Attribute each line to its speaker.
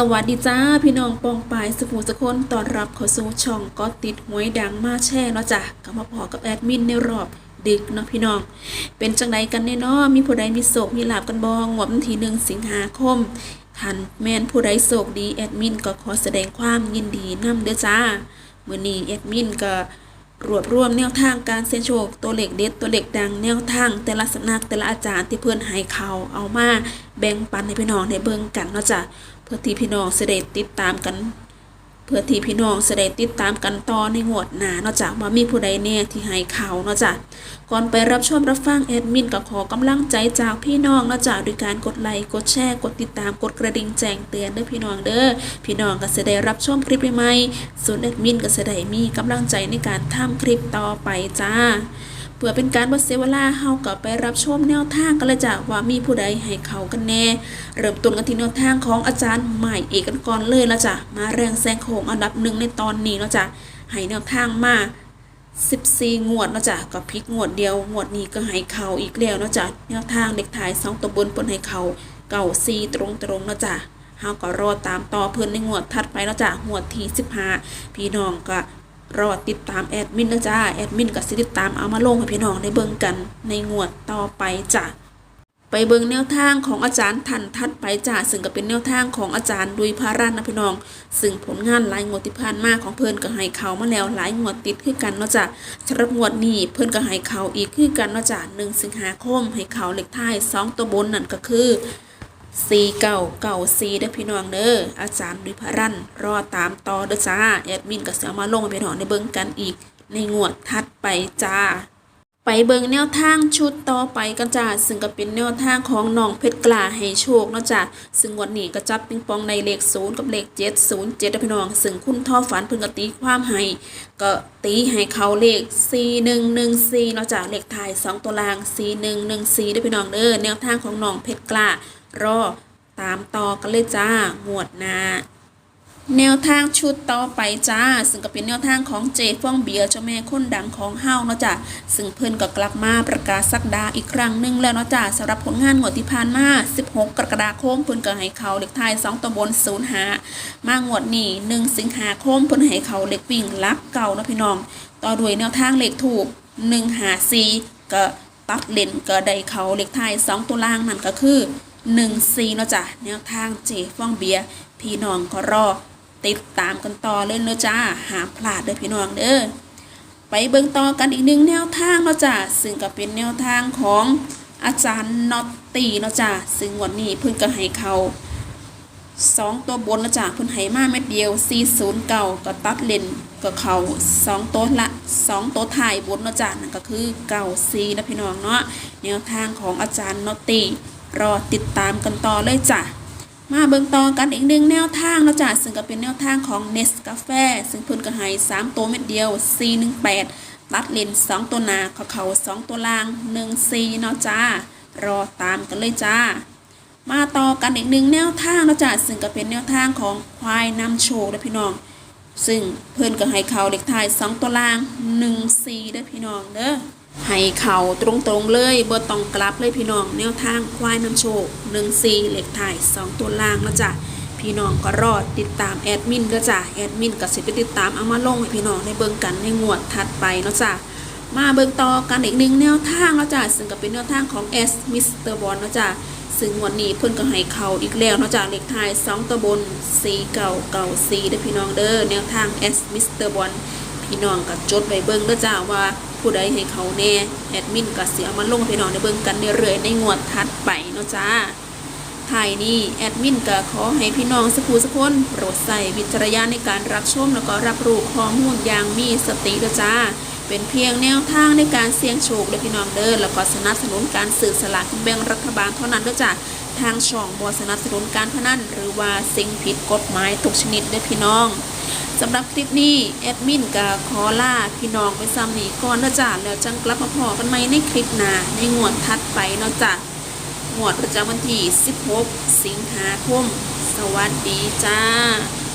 Speaker 1: สวัสดีจ้าพี่น้องปองปายสุภูสกคนตอนรับเข้าสู่ช่องก็ติดหวยดังมาแช่เนาะจ้ะก็มาพอกับแอดมินในรอบดึกเนาะพี่น้อง เป็นจังไดกันแน่เนาะมีผู้ใดมีโศกมีหลาบกันบองงวดวันที่หนึ่งสิงหาคมทันแม่นผู้ใดโศกดีแอดมินก็ขอแสดงความยินดีนำเด้อจ้ามื้อนี้แอดมินก็รวบรวมแนวทางการเสี่ยงโชคตัวเลขเด็ดตัวเลขดังแนวทาง แต่ละสำนักแต่ละอาจารย์ที่เพื่อนให้เขาเอามาแบ่งปันให้พี่น้องได้เบิ่งกันเนาะจ้ะ เพื่อที่พี่น้องจะได้ติดตามกัน เพื่อที่พี่น้องจะได้ติดตามกันต่อในงวดหน้านาะจ้ะว่ามีผู้ใดแน่ที่ให้เขาเนาะจ้ะก่อนไปรับชมรับฟังแอดมินก็ขอกำลังใจจากพี่น้องเนาะจ้ะด้วยการกดไลค์กดแชร์กดติดตามกดกระดิ่งแจ้งเตือนเด้อพี่น้องเด้อพี่น้องก็จะได้รับชมคลิปใหม่ๆส่วนแอดมินก็จะได้มีกำลังใจในการทำคลิปต่อไปจ้า เพื่อเป็นการบ่เสวลาเฮาก็ไปรับชมแนวทางกันเลยจ้ะว่ามีผู้ใดให้เขากันแน่ เริ่มต้นกันที่แนวทางของอาจารย์ใหม่เอกกันก่อนเลยละจ้ะมาแรงแซงโค้งอันดับหนึ่งในตอนนี้เนาะจ้ะให้แนวทางมา14 งวดเนะจ้ะก็พลิกงวดเดียว งวดนี้ก็ให้เขาอีกแล้วเนะจ้ะแนวทางเด็กถ่ายสองตัวบนเพิ่นให้เขาเก่าซีตรงๆเนะจ้ะเฮาก็รอตามต่อเพิ่อนในงวดถัดไปเนะจ้ะงวดที่15พี่น้องก็ รอติดตามแอดมินนะจ้าแอดมินก็สิติดตามเอามาลงให้พี่น้องได้เบิ่งกันในงวดต่อไปจ้ะไปเบิ่งแนวทางของอาจารย์ทันทัดไปจ้าซึ่งก็เป็นแนวทางของอาจารย์ดุยพารันนะพี่น้อง ซึ่งผลงานหลายงวดที่ผ่านมาของเพิ่นก็ให้เขามาแล้วหลายงวดติดคือกันเนาะจ้ะสำหรับงวดนี้เพิ่นก็ให้เขาอีกคือกันเนาะจ้ะ1สิงหาคมให้เขาเลขท้าย2ตัวบนนั่นก็คือ 4 9 9 4เก่าสี่ด้อพี่น้องเด้ออาจารย์ดุพรันรอตามต่อเด้อจ้าแอดมินก็สิเอามาลงให้พี่น้องได้เบิ่งกันอีก ในงวดถัดไปจ้า ไปเบิ่งแนวทางชุดต่อไปกันจ้าซึ่งก็เป็นแนวทางของน้องเพชรกล้าให้โชคเนาะจ้าซึ่งวันนี้ก็จับปิงปองในเลขศูนย์กับเลขเจ็ดศูนย์เจ็ดพี่น้อง ซึ่งคุณท่อฝันเพิ่งกตีความให้ก็ตีให้เขาเลขสี่หนึ่งหนึ่งสี่เนาะจ้าเลขท้ายสองตัวล่างสี่หนึ่งหนึ่งสี่ด้วยพี่น้องเด้อแนวทางของน้องเพชรกล้า รอ ตามต่อกันเลยจ้างวดหน้าแนวทางชุดต่อไปจ้า ซึ่งก็เป็นแนวทางของเจฟ่องเบียร์เจ้าแม่คนดังของเฮาเนาะจ้ะซึ่งเพิ่นก็กลับมาประกาศสักดาอีกครั้งหนึ่งแล้วเนาะจ้ะสำหรับผลงานงวดที่ผ่านมา 16 กรกฎาคมเพิ่นก็ให้เขาเลขท้าย2ตัวบน0หามางวดนี้ 1 สิงหาคมเพิ่นให้เขาเลขวิ่งลักเก่าเนาะพี่น้อง ต่อด้วยแนวทางเลขถูก1หา4ก็ตัดเลนก็ได้เขาเลขท้าย2 ตัวล่างนั่นก็คือ 1 4เนาะจ้ะแนวทางเจฟ่องเบียพี่น้องก็รอติดตามกันต่อเลยเนอะจ้าหามพลาดเด้อพี่น้องเด้อไปเบิ่งต่อกันอีกหนึ่งแนวทางเนาะจ้าซึ่งก็เป็นแนวทางของอาจารย์น็อตตีเนาะจ้าซึ่งวันนี้เพิ่นก็ให้เขาสองตัวบนเนาะจ้าเพิ่นให้มาเม็ดเดียว 409ก็ตัดเลนก็เขาสองตัวละสองตัวถ่ายบนเนาะจ้านั่นก็คือ94นะพี่น้องเนาะแนวทางของอาจารย์น็อตตี รอติดตามกันต่อเลยจ้ะมาเบิ่งต่อกันอีกหนึ่งแนวทางเนาะจ้ะซึ่งก็เป็นแนวทางของ n e s c a f e ซึ่งเพิ่นก็ให้3ตัวเม็ดเดียว418 ตัดเลน2ตัวนาเขาเขา2ตัวล่าง14เนาะจ้ารอตามกันเลยจ้า มาต่อกันอีกหนึ่งแนวทางเนาะจ้ะซึ่งก็เป็นแนวทางของควายนำโชคเด้อพี่น้อง ซึ่งเพิ่นก็ให้เขาเลขท้าย 2 ตัวล่าง14เด้อพี่น้องเด้อ ให้เขาตรงๆเลยบ่ต้องกลับเลยพี่น้องแนวทางควายน้ำโชค1 4เหลขถ่าย2 ตัวล่างแล้วจ้ะพี่น้องก็รอดติดตามแอดมินก็จ้ะแอดมินก็สิไปติดตามเอามาลงให้พี่น้องได้เบิ่งกันในงวดถัดไปเนาะจ้ะมาเบิ่งต่อกันอีกหนึ่งแนวทางแล้วจ้ะซึ่งก็เป็นแนวทางของ S Mr. b o n เนาะจ้ะซึ่งวันนี้เพิ่อนก็ให้เขาอีกแล้วเนาะจ้ะเลขท้าย2ตัวบน4เก่าเก่า4เด้อพี่น้องเด้อแนวทาง S Mr. b o n พี่น้องก็จดไว้เบิ่งเด้อจ้าว่าผู้ใดให้เขาแน่แอดมินก็สิเอามาลงพี่น้องได้เบิ่งกันเรื่อยๆในงวดถัดไปเนาะจ้าท้ายนี้แอดมินก็ขอให้พี่น้องสักผู้สักคนโปรดใส่วิจารณญาณในการรับชมแล้วก็รับรู้ข้อมูลอย่างมีสติเด้อจ้า เป็นเพียงแนวทางในการเสี่ยงโชคเด้อพี่น้องเด้อแล้วก็สนับสนุนการสื่อสลากกินแบ่งรัฐบาลเท่านั้นเด้อจ้าทางช่องบ่สนับสนุนการพนันหรือว่าสิ่งผิดกฎหมายทุกชนิดเด้อพี่น้อง สำหรับคลิปนี้แอดมินกับขอลาพี่น้องไปซ้ำนี้ก่อนนะจ๊ะแล้วจังกลับมาพอกันใหม่ในคลิปหน้าในงวดถัดไปเนาะจ๊ะงวดประจำวันที่ 16 สิงหาคม สวัสดีจ้า